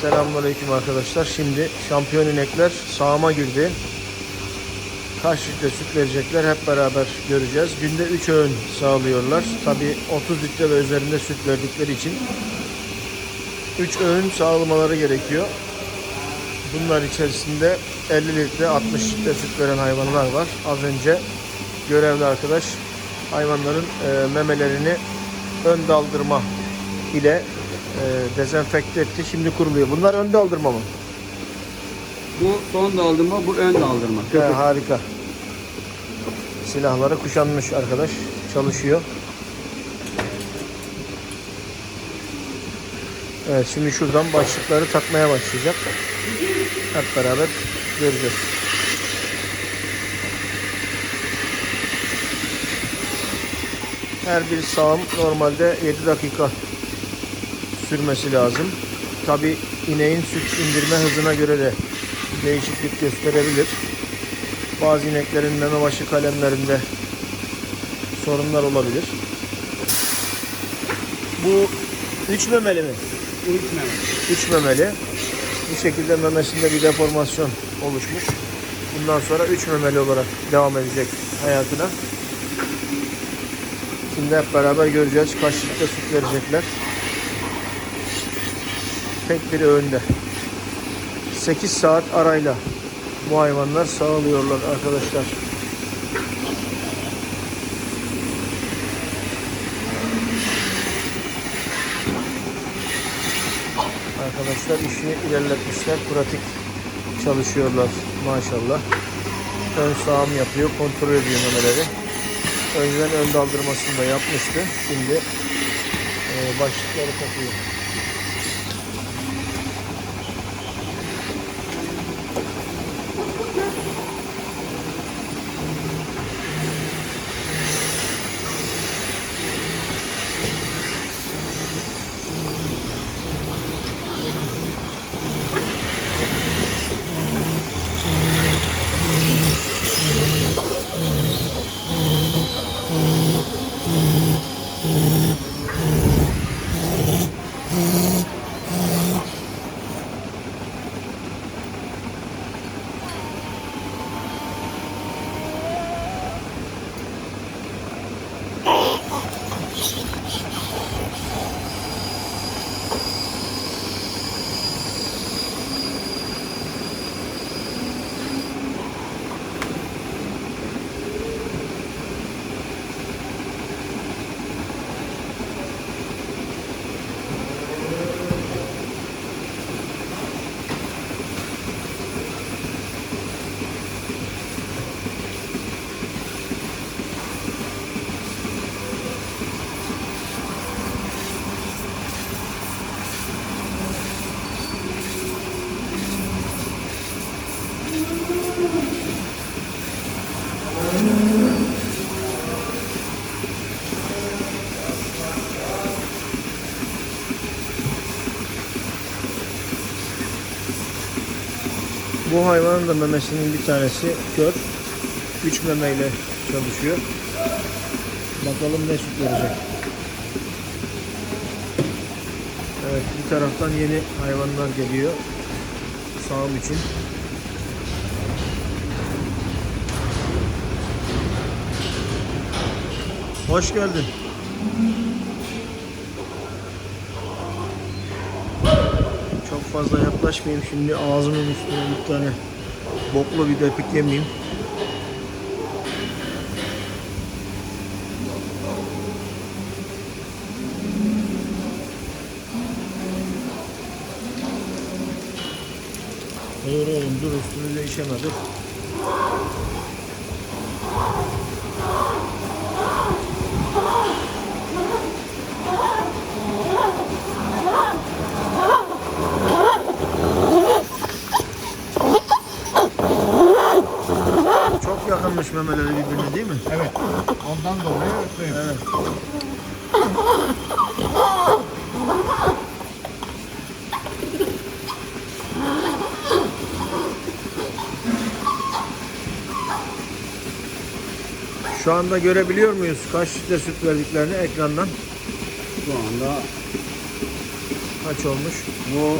Selamünaleyküm arkadaşlar. Şimdi şampiyon inekler sağıma girdi. Kaç litre süt verecekler hep beraber göreceğiz. Günde 3 öğün sağlıyorlar. Tabi 30 litre ve üzerinde süt verdikleri için 3 öğün sağlamaları gerekiyor. Bunlar içerisinde 50 litre 60 litre süt veren hayvanlar var. Az önce görevli arkadaş hayvanların e, memelerini ön daldırma ile e, dezenfekte etti. Şimdi kuruluyor. Bunlar ön daldırma mı? Bu son daldırma, bu ön daldırma. He, Köpük. harika. Silahları kuşanmış arkadaş. Çalışıyor. Evet şimdi şuradan başlıkları takmaya başlayacak. Hep beraber göreceğiz. Her bir sağım normalde 7 dakika sürmesi lazım. Tabi ineğin süt indirme hızına göre de değişiklik gösterebilir. Bazı ineklerin meme başı kalemlerinde sorunlar olabilir. Bu 3 memeli mi? Üç meme. 3 memeli. Bu şekilde memesinde bir deformasyon oluşmuş. Bundan sonra 3 memeli olarak devam edecek hayatına. Şimdi hep beraber göreceğiz kaç litre süt verecekler. Tek bir öğünde. 8 saat arayla bu hayvanlar sağlıyorlar arkadaşlar. Arkadaşlar işi ilerletmişler. Pratik çalışıyorlar maşallah. Ön sağım yapıyor, kontrol ediyor memeleri. Önceden ön daldırmasını da yapmıştı. Şimdi e, başlıkları takıyor. Mm-hmm. Bu hayvanın da memesinin bir tanesi kör. Üç memeyle çalışıyor. Bakalım ne süt verecek. Evet bir taraftan yeni hayvanlar geliyor. Sağım için. Hoş geldin. Fazla yaklaşmayayım şimdi ağzımın üstüne bir tane boklu bir depik yemeyeyim. Dur oğlum dur üstünü değişeme yakınmış memeleri birbirine değil mi? Evet. Ondan dolayı öpeyim. Evet. Şu anda görebiliyor muyuz kaç litre süt verdiklerini ekrandan? Şu anda Kaç olmuş? bu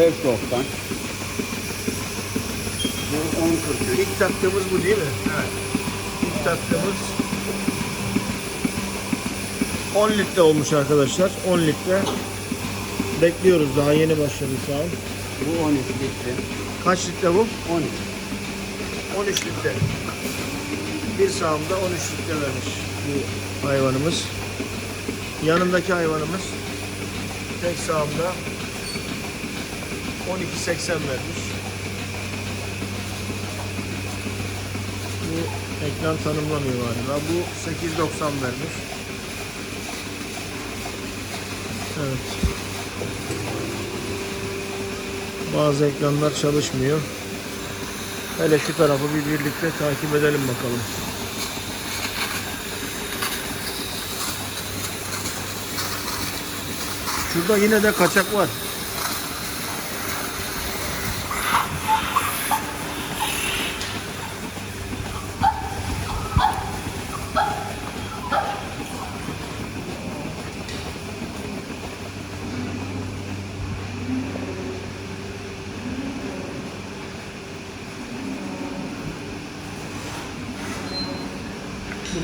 5.90. Bu 10.43. İlk taktığımız bu değil mi? Evet. İlk taktığımız 10 litre olmuş arkadaşlar. 10 litre. Bekliyoruz daha yeni başladı şu an. Bu 13 litre. Kaç litre bu? 13. 13 litre. Bir sağımda 13 litre vermiş bu hayvanımız. Yanındaki hayvanımız tek sağımda 12.80 vermiş. Bu ekran tanımlamıyor galiba. Bu 8.90 vermiş. Evet. Bazı ekranlar çalışmıyor. Hele şu tarafı bir birlikte takip edelim bakalım. Şurada yine de kaçak var.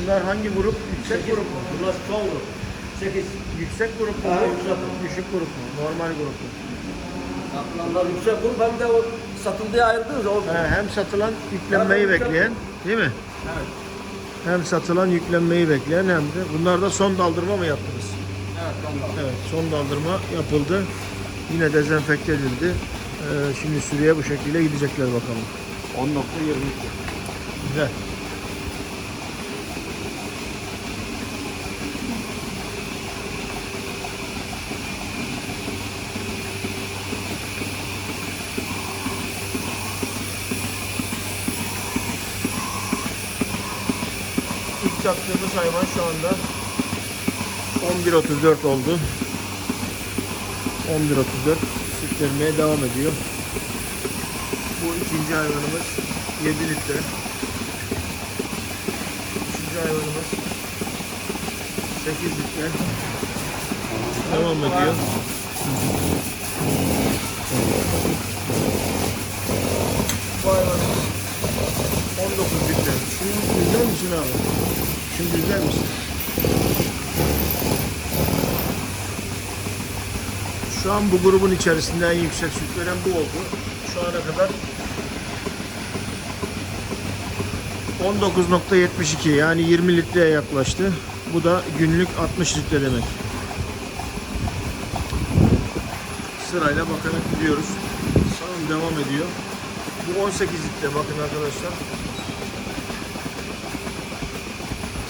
Bunlar hangi grup? Yüksek grup mu? Bunlar son grup. 8. Yüksek grup mu? Ha, yüksek. Düşük grup mu? Normal grup mu? Satılanlar yüksek grup hem de o satıldığı ayrıldınız. O He, hem satılan yüklenmeyi bekleyen değil mi? Evet. Hem satılan yüklenmeyi bekleyen hem de bunlar da son daldırma mı yaptınız? Evet. Evet son daldırma yapıldı. Yine dezenfekte edildi. Ee, şimdi sürüye bu şekilde gidecekler bakalım. 10.22. Güzel. İlk taktığımız hayvan şu anda 11.34 oldu. 11.34 süt vermeye devam ediyor. Bu ikinci hayvanımız 7 litre. Üçüncü hayvanımız 8 litre. Devam ediyor. Bu hayvanımız 19 litre. Şimdi güzel misin abi? Şimdi güzel misin? Şu an bu grubun içerisinde en yüksek süt veren bu oldu. Şu ana kadar 19.72 yani 20 litreye yaklaştı. Bu da günlük 60 litre demek. Sırayla bakarak gidiyoruz. Sağım devam ediyor. Bu 18 litre bakın arkadaşlar.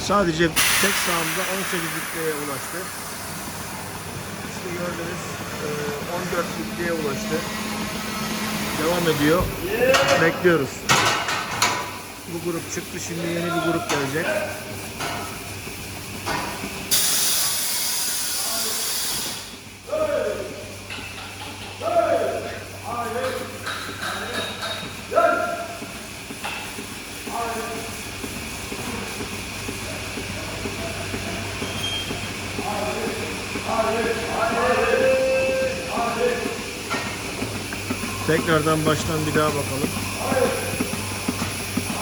Sadece tek sağımda 18 litreye ulaştı. İşte gördünüz e, 14 litreye ulaştı. Devam ediyor. Bekliyoruz. Bu grup çıktı. Şimdi yeni bir grup gelecek. Tekrardan baştan bir daha bakalım.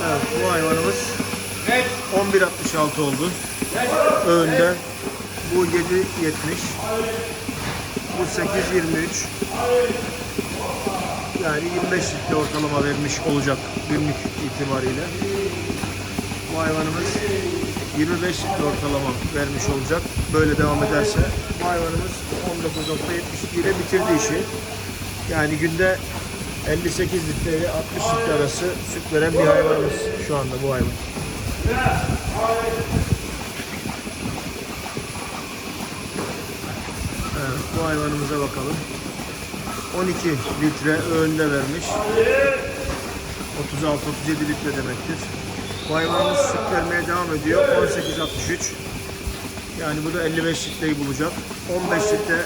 Evet bu hayvanımız 11.66 oldu. Önde bu 7.70. Bu 8.23. Yani 25 litre ortalama vermiş olacak günlük itibariyle. Bu hayvanımız 25 litre ortalama vermiş olacak. Böyle devam ederse hayvanımız 19.72 ile bitirdi işi. Yani günde 58 litre ile 60 litre arası süt veren bir hayvanımız şu anda bu hayvan. Evet, bu hayvanımıza bakalım. 12 litre önde vermiş. 36-37 litre demektir. Bu hayvanımız süt vermeye devam ediyor. 18-63. Yani bu da 55 litreyi bulacak. 15 litre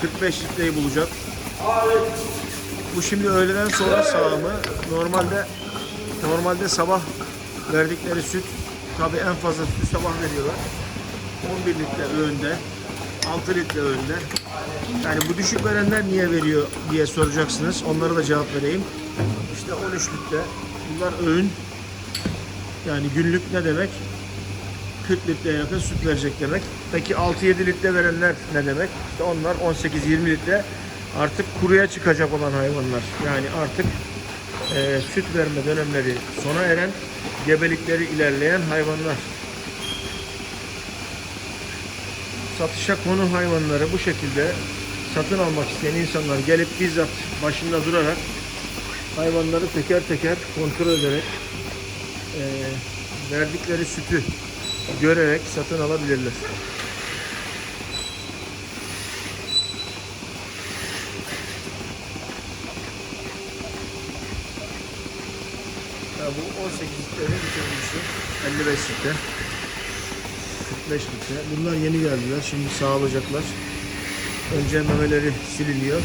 45 litreyi bulacak. Bu şimdi öğleden sonra sağımı. Normalde normalde sabah verdikleri süt tabi en fazla sütü sabah veriyorlar. 11 litre öğünde. 6 litre önde. Yani bu düşük verenler niye veriyor diye soracaksınız. Onlara da cevap vereyim. İşte 13 litre. Bunlar öğün. Yani günlük ne demek? 40 litreye yakın süt verecek demek. Peki 6-7 litre verenler ne demek? İşte onlar 18-20 litre artık kuruya çıkacak olan hayvanlar. Yani artık e, süt verme dönemleri sona eren, gebelikleri ilerleyen hayvanlar. Satışa konu hayvanları bu şekilde satın almak isteyen insanlar gelip bizzat başında durarak hayvanları teker teker kontrol ederek e, verdikleri sütü görerek satın alabilirler. Ya bu 18 litrenin bitirilmişi. 55 litre. 45 litre. Bunlar yeni geldiler. Şimdi sağlayacaklar. Önce memeleri siliniyor.